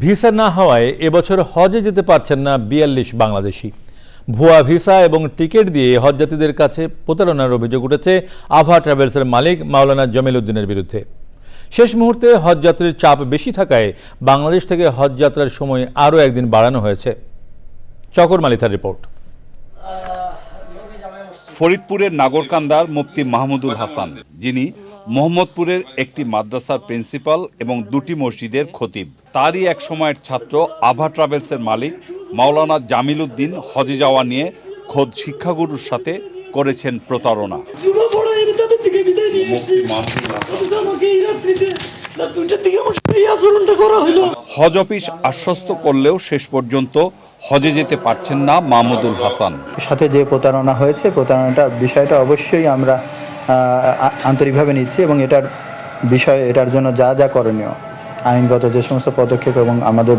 Visa না হওয়ায় এবছর হজে যেতে পারছেন না বিয়াল্লিশ বাংলাদেশি। ভুয়া ভিসা এবং টিকিট দিয়ে হজযাত্রীদের কাছে প্রতারণার অভিযোগ উঠেছে আভা ট্রাভেলসের মালিক মাওলানা জমিল উদ্দিনের বিরুদ্ধে। শেষ মুহূর্তে হজযাত্রীর চাপ বেশি থাকায় বাংলাদেশ থেকে হজযাত্রার সময় আরও একদিন বাড়ানো হয়েছে। চকর মালিথার রিপোর্ট। ফরিদপুরের নাগরকান্দার মুফতি মাহমুদুল হাসান, যিনি মোহাম্মদপুরের একটি মাদ্রাসার প্রিন্সিপাল এবং দুটি মসজিদের খতিব। তারই এক সময়ের ছাত্র আভা ট্রাভেলসের মালিক মাওলানা জামিল উদ্দিন হজে যাওয়া নিয়ে খোদ শিক্ষাগুরুর সাথে করেছেন প্রতারণা। হজ অফিস আশ্বস্ত করলেও শেষ পর্যন্ত হজে যেতে পারছেন না মাহমুদুল হাসান। সাথে যে প্রতারণা হয়েছে প্রতারণাটা বিষয়টা অবশ্যই আমরা আন্তরিকভাবে নিচ্ছি এবং এটার বিষয়, এটার জন্য যা যা করণীয়, আইনগত যে সমস্ত পদক্ষেপ এবং আমাদের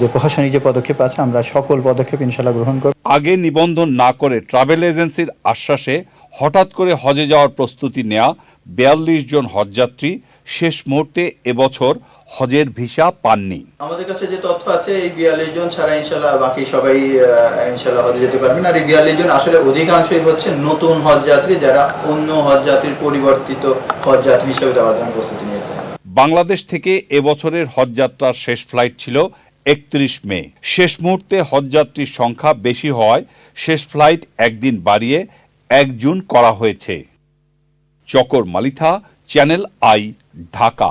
যে প্রশাসনিক যে পদক্ষেপ আছে, আমরা সকল পদক্ষেপ ইনশাল্লাহ গ্রহণ করব। আগে নিবন্ধন না করে ট্রাভেল এজেন্সির আশ্বাসে হঠাৎ করে হজে যাওয়ার প্রস্তুতি নেওয়া বিয়াল্লিশ জন হজযাত্রী শেষ মুহূর্তে এবছর হজের ভিসা পাননি। আমাদের কাছে যে তথ্য আছে এই বিয়াল্লিশ জন ছাড়া ইনশাল্লাহ বাকি সবাই ইনশাল্লাহ হজে যেতে পারবেন। আর এই বিয়াল্লিশ জন আসলে অধিকাংশই হচ্ছে নতুন হজযাত্রী যারা অন্য হজযাত্রীর পরিবর্তিত হজযাত্রী হিসেবে যাওয়ার জন্য প্রস্তুতি নিয়েছে। বাংলাদেশ থেকে এবছরের হজযাত্রার শেষ ফ্লাইট ছিল একত্রিশ মে। শেষ মুহূর্তে হজযাত্রীর সংখ্যা বেশি হওয়ায় শেষ ফ্লাইট একদিন বাড়িয়ে এক জুন করা হয়েছে। Chakor Malitha channel I Dhaka.